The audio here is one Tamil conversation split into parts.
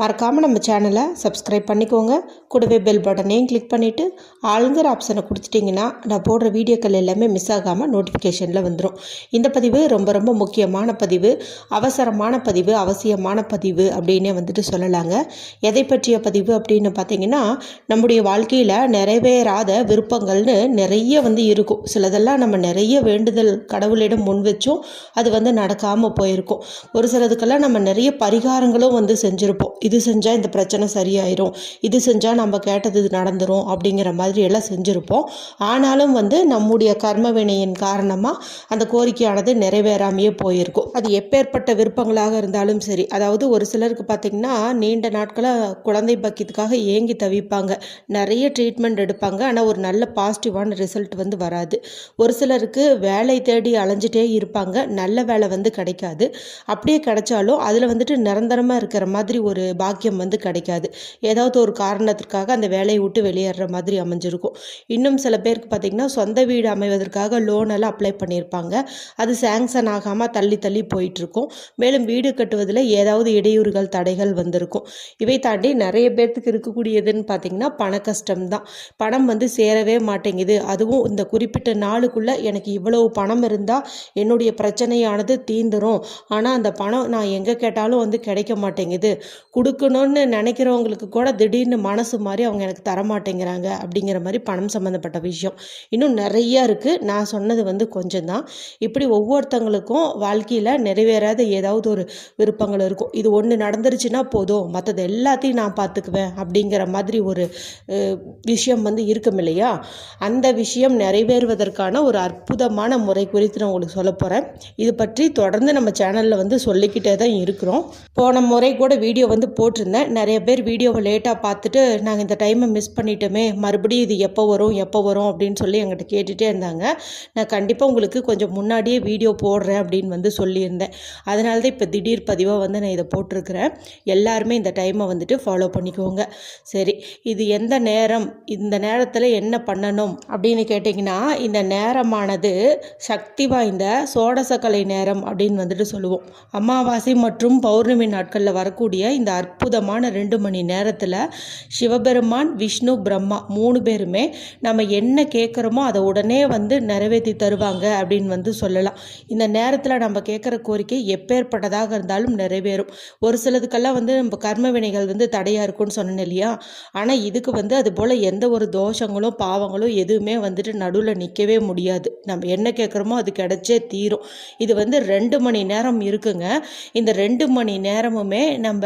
மறக்காமல் நம்ம சேனலை சப்ஸ்கிரைப் பண்ணிக்கோங்க. கூடவே பெல் பட்டனையும் கிளிக் பண்ணிவிட்டு ஆளுங்கிற ஆப்ஷனை கொடுத்துட்டிங்கன்னா நான் போடுற வீடியோக்கள் எல்லாமே மிஸ் ஆகாமல் நோட்டிஃபிகேஷனில் வந்துடும் இந்த பதிவு ரொம்ப ரொம்ப முக்கியமான பதிவு அவசரமான பதிவு அவசியமான பதிவு அப்படின்னே வந்துட்டு சொல்லலாங்க. எதை பற்றிய பதிவு அப்படின்னு பார்த்தீங்கன்னா நம்முடைய வாழ்க்கையில் நிறைவேறாத விருப்பங்கள்னு நிறைய வந்து இருக்கும். சிலதெல்லாம் நம்ம நிறைய வேண்டுதல் கடவுளிடம் முன் வச்சோம் அது வந்து நடக்காமல் போயிருக்கும். ஒரு சிலதுக்கெல்லாம் நம்ம நிறைய பரிகாரங்களும் வந்து செஞ்சுருப்போம். இது செஞ்சால் இந்த பிரச்சனை சரியாயிரும். இது செஞ்சால் நம்ம கேட்டது இது அப்படிங்கிற மாதிரி எல்லாம் செஞ்சுருப்போம். ஆனாலும் வந்து நம்முடைய கர்ம வினையின் காரணமாக அந்த கோரிக்கையானது நிறைவேறாமையே போயிருக்கும். அது எப்பேற்பட்ட விருப்பங்களாக இருந்தாலும் சரி. அதாவது ஒரு சிலருக்கு பார்த்திங்கன்னா நீண்ட நாட்களாக குழந்தை பக்கியத்துக்காக ஏங்கி தவிப்பாங்க. நிறைய ட்ரீட்மெண்ட் எடுப்பாங்க. ஆனால் ஒரு நல்ல பாசிட்டிவான ரிசல்ட் வந்து வராது. ஒரு சிலருக்கு வேலை தேடி அலைஞ்சிட்டே இருப்பாங்க. நல்ல வேலை வந்து கிடைக்காது. அப்படியே கிடைச்சாலும் அதில் வந்துட்டு நிரந்தரமாக இருக்கிற மாதிரி ஒரு பாக்கியம் வந்து கிடைக்காது. ஏதாவது ஒரு காரணத்திற்காக அந்த வேலையை விட்டு வெளியேற மாதிரி அமைஞ்சிருக்கும். இன்னும் சில பேருக்கு பார்த்திங்கன்னா சொந்த வீடு அமைவதற்காக லோன் எல்லாம் அப்ளை பண்ணியிருப்பாங்க. அது சேங்ஷன் ஆகாமல் தள்ளி தள்ளி போயிட்டுருக்கும். மேலும் வீடு கட்டுவதில் ஏதாவது இடையூறுகள் தடைகள் வந்திருக்கும். இவை தாண்டி நிறைய பேர்த்துக்கு இருக்கக்கூடியதுன்னு பார்த்திங்கன்னா பண கஷ்டம் தான். பணம் வந்து சேரவே மாட்டேங்குது. அதுவும் இந்த குறிப்பிட்ட நாளுக்குள்ளே எனக்கு இவ்வளவு பணம் இருந்தால் என்னுடைய பிரச்சனையானது தீந்துரும். ஆனால் அந்த பணம் நான் எங்கே கேட்டாலும் வந்து கிடைக்க மாட்டேங்குது. கொடுக்கணும்னு நினைக்கிறவங்களுக்கு கூட திடீர்னு மனசு மாதிரி அவங்க எனக்கு தர மாட்டேங்கிறாங்க அப்படிங்கிற மாதிரி பணம் சம்மந்தப்பட்ட விஷயம் இன்னும் நிறையா இருக்குது நான் சொன்னது வந்து கொஞ்சம் தான் இப்படி ஒவ்வொருத்தங்களுக்கும் வாழ்க்கையில் நிறைவேறாத ஏதாவது ஒரு விருப்பங்கள் இருக்கும். இது ஒன்று நடந்துருச்சுன்னா போதும். மற்றது எல்லாத்தையும் நான் பார்த்துக்குவேன் அப்படிங்கிற மாதிரி ஒரு விஷயம் வந்து இருக்கும் இல்லையா? அந்த விஷயம் நிறைவேறுவதற்கான ஒரு அற்புதமான முறை குறித்து நான் உங்களுக்கு சொல்ல போகிறேன் இது பற்றி தொடர்ந்து நம்ம சேனலில் வந்து சொல்லிக்கிட்டே தான் இருக்கிறோம். போன முறை கூட வீடியோ வந்து போட்டிருந்தேன். நிறைய பேர் வீடியோவை லேட்டாக பார்த்துட்டு நாங்கள் இந்த டைமை மிஸ் பண்ணிட்டோமே மறுபடியும் இது எப்போ வரும் எப்போ வரும்? அப்படின்னு சொல்லி எங்கிட்ட கேட்டுகிட்டே இருந்தாங்க. நான் கண்டிப்பாக உங்களுக்கு கொஞ்சம் முன்னாடியே வீடியோ போடுறேன் அப்படின்னு வந்து சொல்லியிருந்தேன். அதனால தான் இப்போ திடீர் பதிவாக வந்து நான் இதை போட்டிருக்கிறேன். எல்லாருமே இந்த டைமை வந்துட்டு ஃபாலோ பண்ணிக்கோங்க. சரி இது எந்த நேரம் இந்த நேரத்தில் என்ன பண்ணணும் அப்படின்னு கேட்டிங்கன்னா இந்த நேரமானது சக்தி வாய்ந்த சோடசக்கலை நேரம் அப்படின்னு வந்துட்டு சொல்லுவோம். அமாவாசை மற்றும் பௌர்ணமி நாட்களில் வரக்கூடிய இந்த அற்புதமான ரெண்டு மணி நேரத்தில் சிவபெருமான் விஷ்ணு பிரம்மா மூணு பேருமே நம்ம என்ன கேட்குறோமோ அதை உடனே வந்து நிறைவேற்றி தருவாங்க அப்படின்னு வந்து சொல்லலாம். இந்த நேரத்தில் நம்ம கேட்குற கோரிக்கை எப்பேற்பட்டதாக இருந்தாலும் நிறைவேறும். ஒரு சிலதுக்கெல்லாம் வந்து நம்ம கர்ம வினைகள் வந்து தடையாக இருக்கும்னு சொன்னேன் இல்லையா? ஆனால் இதுக்கு வந்து அது போல் எந்த ஒரு தோஷங்களும் பாவங்களும் எதுவுமே வந்துட்டு நடுவில் நிற்கவே முடியாது. நம்ம என்ன கேட்குறோமோ அது கிடச்சே தீரும். இது வந்து ரெண்டு மணி நேரம் இருக்குங்க. இந்த ரெண்டு மணி நேரமுமே நம்ம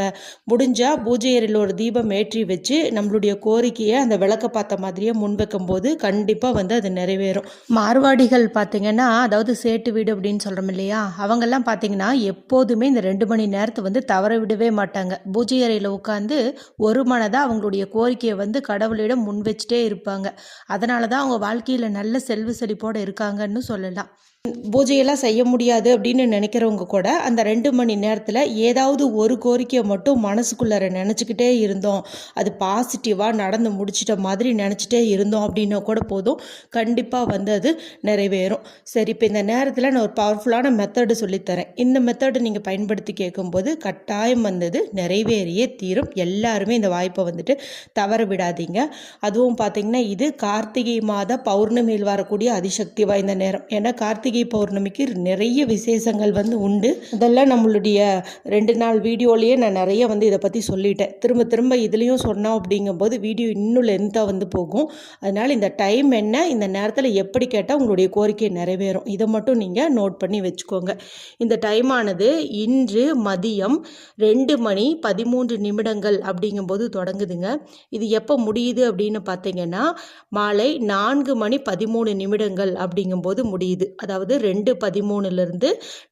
முடிஞ்சால் பூஜை அறையில் ஒரு தீபம் ஏற்றி வச்சு நம்மளுடைய கோரிக்கையை அந்த விளக்க பார்த்த மாதிரியே முன்வைக்கும் போது கண்டிப்பாக வந்து அது நிறைவேறும். மார்வாடிகள் பார்த்தீங்கன்னா அதாவது சேட்டு வீடு அப்படின்னு சொல்கிறோம் இல்லையா? அவங்கெல்லாம் பார்த்தீங்கன்னா எப்போதுமே இந்த ரெண்டு மணி நேரத்தை வந்து தவற விடவே மாட்டாங்க. பூஜை அறையில் உட்காந்து ஒரு மனதாக அவங்களுடைய கோரிக்கையை வந்து கடவுளிடம் முன் வச்சுட்டே இருப்பாங்க. அதனால தான் அவங்க வாழ்க்கையில் நல்ல செல்வ செழிப்போடு இருக்காங்கன்னு சொல்லலாம். பூஜையெல்லாம் செய்ய முடியாது அப்படின்னு நினைக்கிறவங்க கூட அந்த ரெண்டு மணி நேரத்தில் ஏதாவது ஒரு கோரிக்கையை மட்டும் மனசுக்குள்ளார நினச்சிக்கிட்டே இருந்தோம். அது பாசிட்டிவாக நடந்து முடிச்சிட்ட மாதிரி நினச்சிட்டே இருந்தோம் அப்படின்னா கூட போதும். கண்டிப்பாக வந்து அது நிறைவேறும். சரி இப்போ இந்த நேரத்தில் நான் ஒரு பவர்ஃபுல்லான மெத்தடு சொல்லித்தரேன். இந்த மெத்தடு நீங்கள் பயன்படுத்தி கேட்கும்போது கட்டாயம் வந்தது நிறைவேறியே தீரும். எல்லாருமே இந்த வாய்ப்பை வந்துட்டு தவற விடாதீங்க. அதுவும் பார்த்தீங்கன்னா இது கார்த்திகை மாத பௌர்ணமியில் வரக்கூடிய அதிசக்தி வாய்ந்த நேரம். ஏன்னா கார்த்திகை பௌர்ணமிக்கு நிறைய விசேஷங்கள் வந்து உண்டு. இதெல்லாம் நம்மளுடைய ரெண்டு நாள் வீடியோலேயே நான் நிறைய வந்து இதை பற்றி சொல்லிட்டேன். திரும்ப திரும்ப இதுலேயும் சொன்னோம் அப்படிங்கும்போது வீடியோ இன்னும் லென்த்தாக வந்து போகும். அதனால் இந்த டைம் என்ன இந்த நேரத்தில் எப்படி கேட்டால் உங்களுடைய கோரிக்கை நிறைவேறும். இதை மட்டும் நீங்கள் நோட் பண்ணி வச்சுக்கோங்க. இந்த டைமானது இன்று மதியம் ரெண்டு மணி பதிமூன்று நிமிடங்கள் அப்படிங்கும்போது தொடங்குதுங்க. இது எப்போ முடியுது அப்படின்னு பார்த்தீங்கன்னா மாலை நான்கு மணி பதிமூணு நிமிடங்கள் அப்படிங்கும்போது முடியுது. அதாவது ரெண்டு பதிமூணுலேருந்து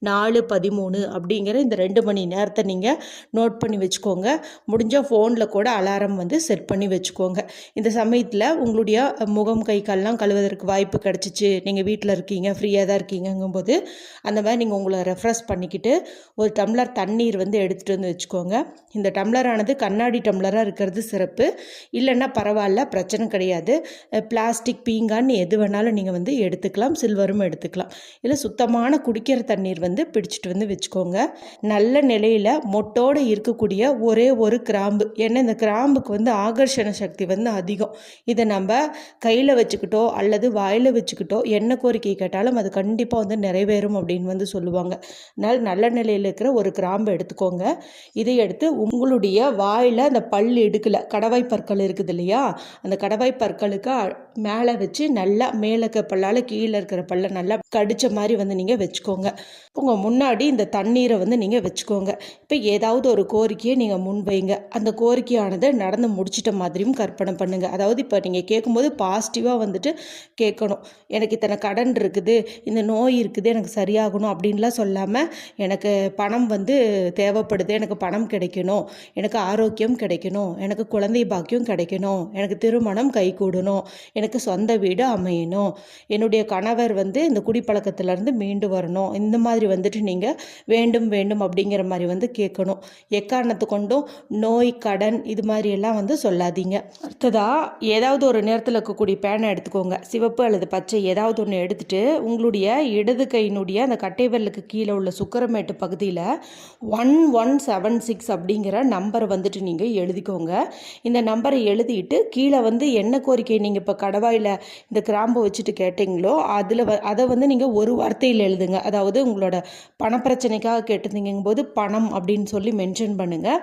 நாலு பதிமூணு அப்படிங்கிற இந்த ரெண்டு மணி நேரத்தை நீங்கள் நோட் பண்ணி வச்சுக்கோங்க. முடிஞ்சால் ஃபோனில் கூட அலாரம் வந்து செட் பண்ணி வச்சுக்கோங்க. இந்த சமயத்தில் உங்களுடைய முகம் கை கால்லாம் கழுவதற்கு வாய்ப்பு கிடச்சிச்சு. நீங்கள் வீட்டில் இருக்கீங்க ஃப்ரீயாக தான் இருக்கீங்கங்கும்போது அந்த மாதிரி நீங்கள் உங்களை ரெஃப்ரெஷ் பண்ணிக்கிட்டு ஒரு டம்ளர் தண்ணீர் வந்து எடுத்துகிட்டு வந்து வச்சுக்கோங்க. இந்த டம்ளரானது கண்ணாடி டம்ளராக இருக்கிறது சிறப்பு. இல்லைன்னா பரவாயில்ல பிரச்சனை கிடையாது. பிளாஸ்டிக் பீங்கான்னு எது வேணாலும் நீங்கள் வந்து எடுத்துக்கலாம் சில்வரும் எடுத்துக்கலாம். இல்லை சுத்தமான குடிக்கிற தண்ணீர் வந்து பிடிச்சிட்டு வந்து வச்சுக்கோங்க. நல்ல நிலையில் மொட்டோடு இருக்கக்கூடிய ஒரே ஒரு கிராம்பு. ஏன்னா இந்த கிராம்புக்கு வந்து ஆகர்ஷண சக்தி வந்து அதிகம். இதை நம்ம கையில் வச்சுக்கிட்டோ அல்லது வாயில் வச்சுக்கிட்டோ என்ன கோரிக்கை கேட்டாலும் அது கண்டிப்பாக வந்து நிறைவேறும் அப்படின்னு வந்து சொல்லுவாங்க. அதனால் நல்ல நிலையில் இருக்கிற ஒரு கிராம்பு எடுத்துக்கோங்க. இதை எடுத்து உங்களுடைய வாயில் அந்த பல் எடுக்கலை கடவாய் பற்கள் இருக்குது இல்லையா? அந்த கடவாய் பற்களுக்கு மேலே வச்சு நல்லா மேலே இருக்க பல்லால் கீழே இருக்கிற பல்ல நல்லா அடித்த மாதிரி வந்து நீங்கள் வச்சுக்கோங்க. உங்கள் முன்னாடி இந்த தண்ணீரை வந்து நீங்கள் வச்சுக்கோங்க. இப்போ ஏதாவது ஒரு கோரிக்கையை நீங்கள் முன் வைங்க. அந்த கோரிக்கையானது நடந்து முடிச்சிட்ட மாதிரியும் கற்பனை பண்ணுங்கள் அதாவது இப்போ நீங்கள் கேட்கும்போது பாசிட்டிவாக வந்துட்டு கேட்கணும். எனக்கு இத்தனை கடன் இருக்குது. இந்த நோய் இருக்குது. எனக்கு சரியாகணும் அப்படின்லாம் சொல்லாமல் எனக்கு பணம் வந்து தேவைப்படுது. எனக்கு பணம் கிடைக்கணும். எனக்கு ஆரோக்கியம் கிடைக்கணும். எனக்கு குழந்தை பாக்கியம் கிடைக்கணும். எனக்கு திருமணம் கைகூடணும். எனக்கு சொந்த வீடு அமையணும். என்னுடைய கணவர் வந்து இந்த குடிப்பழக்கத்திலேருந்து மீண்டு வரணும். இந்த மாதிரி வந்துட்டு நீங்கள் வேண்டும் வேண்டும் அப்படிங்கிற மாதிரி வந்து கேட்கணும். எக்காரணத்து கொண்டும் நோய் கடன் இது மாதிரி எல்லாம் வந்து சொல்லாதீங்க. அடுத்ததாக ஏதாவது ஒரு நேரத்தில் இருக்கக்கூடிய பேனை எடுத்துக்கோங்க. சிவப்பு அல்லது பச்சை ஏதாவது ஒன்று எடுத்துட்டு உங்களுடைய இடது கையினுடைய அந்த கட்டைவரலுக்கு கீழே உள்ள சுக்கரமேட்டு பகுதியில் ஒன் ஒன் செவன் சிக்ஸ் அப்படிங்கிற நம்பரை வந்துட்டு நீங்கள் எழுதிக்கோங்க. இந்த நம்பரை எழுதிட்டு கீழே வந்து என்ன கோரிக்கை நீங்கள் இப்போ கடவாயில் இந்த கிராம்பு வச்சுட்டு கேட்டிங்களோ அதில் வ அதை வந்து நீங்கள் ஒரு வார்த்தையில் எழுதுங்க. அதாவது உங்களோட பணப்பிரச்சனைக்காக கேட்டிருந்தீங்கும் போது பணம் அப்படின்னு சொல்லி மென்ஷன் பண்ணுங்கள்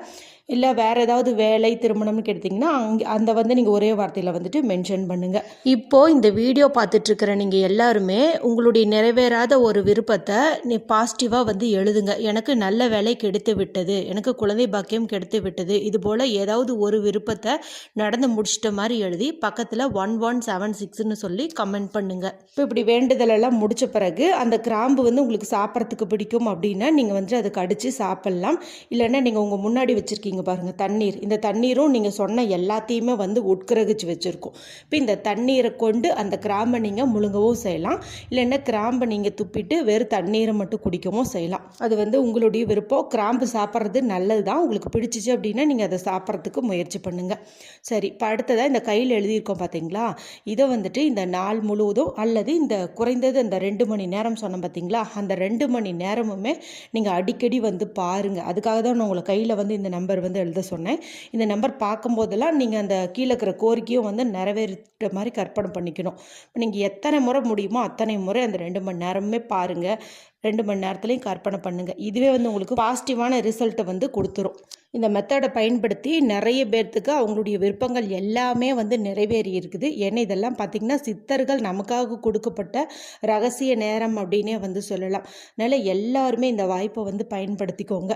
இல்லை வேறு ஏதாவது வேலை திருமணம்னு கேட்டிங்கன்னா அங்கே அந்த வந்து நீங்கள் ஒரே வார்த்தையில் வந்துட்டு மென்ஷன் பண்ணுங்கள் இப்போது இந்த வீடியோ பார்த்துட்ருக்கிற நீங்கள் எல்லாருமே உங்களுடைய நிறைவேறாத ஒரு விருப்பத்தை நீ பாசிட்டிவாக வந்து எழுதுங்க. எனக்கு நல்ல வேலை கெடுத்து விட்டது. எனக்கு குழந்தை பாக்கியம் கெடுத்து விட்டது. இது போல் ஏதாவது ஒரு விருப்பத்தை நடந்து முடிச்சிட்ட மாதிரி எழுதி பக்கத்தில் ஒன் ஒன் செவன் சிக்ஸ்னு சொல்லி கமெண்ட் பண்ணுங்கள் இப்போ இப்படி வேண்டுதலெல்லாம் முடிச்ச பிறகு அந்த கிராம்பு வந்து உங்களுக்கு சாப்பிட்றதுக்கு பிடிக்கும் அப்படின்னா நீங்கள் வந்து அதை கடிச்சு சாப்பிட்லாம். இல்லைன்னா நீங்கள் உங்கள் முன்னாடி வச்சுருக்கீங்க இங்கே பாருங்கள் தண்ணீர். இந்த தண்ணீரும் நீங்கள் சொன்ன எல்லாத்தையுமே வந்து உட்கிரகிச்சு வச்சுருக்கோம். இப்போ இந்த தண்ணீரை கொண்டு அந்த கிராம்பை நீங்கள் முழுங்கவும் செய்யலாம். இல்லைன்னா கிராம்பை நீங்கள் துப்பிட்டு வெறும் தண்ணீரை மட்டும் குடிக்கவும் செய்யலாம். அது வந்து உங்களுடைய விருப்பம். கிராம்பு சாப்பிட்றது நல்லது தான் உங்களுக்கு பிடிச்சிச்சு அப்படின்னா நீங்கள் அதை சாப்பிட்றதுக்கு முயற்சி பண்ணுங்கள் சரி இப்போ அடுத்ததாக இந்த கையில் எழுதியிருக்கோம் பார்த்தீங்களா இதை வந்துட்டு இந்த நாள் முழுவதும் அல்லது இந்த குறைந்தது இந்த ரெண்டு மணி நேரம் சொன்னோம் பார்த்தீங்களா அந்த ரெண்டு மணி நேரமுமே நீங்கள் அடிக்கடி வந்து பாருங்கள் அதுக்காக தான் நான் உங்களை கையில் வந்து இந்த நம்பர் வந்து எழுத சொன்னேன். இந்த நம்பர் பார்க்கும்போதெல்லாம் நீங்கள் அந்த கீழே இருக்கிற கோரிக்கையும் வந்து நிறைவேற்ற மாதிரி கற்பனை பண்ணிக்கணும். இப்போ நீங்கள் எத்தனை முறை முடியுமோ அத்தனை முறை அந்த ரெண்டு மணி நேரமே பாருங்கள் ரெண்டு மணி நேரத்துலையும் கற்பனை பண்ணுங்கள் இதுவே வந்து உங்களுக்கு பாசிட்டிவான ரிசல்ட்டை வந்து கொடுத்துரும். இந்த மெத்தடை பயன்படுத்தி நிறைய பேர்த்துக்கு அவங்களுடைய விருப்பங்கள் எல்லாமே வந்து நிறைவேறி இருக்குது. ஏன்னா இதெல்லாம் பார்த்திங்கன்னா சித்தர்கள் நமக்காக கொடுக்கப்பட்ட ரகசிய நேரம் அப்படின்னே வந்து சொல்லலாம். அதனால் எல்லாருமே இந்த வாய்ப்பை வந்து பயன்படுத்திக்கோங்க.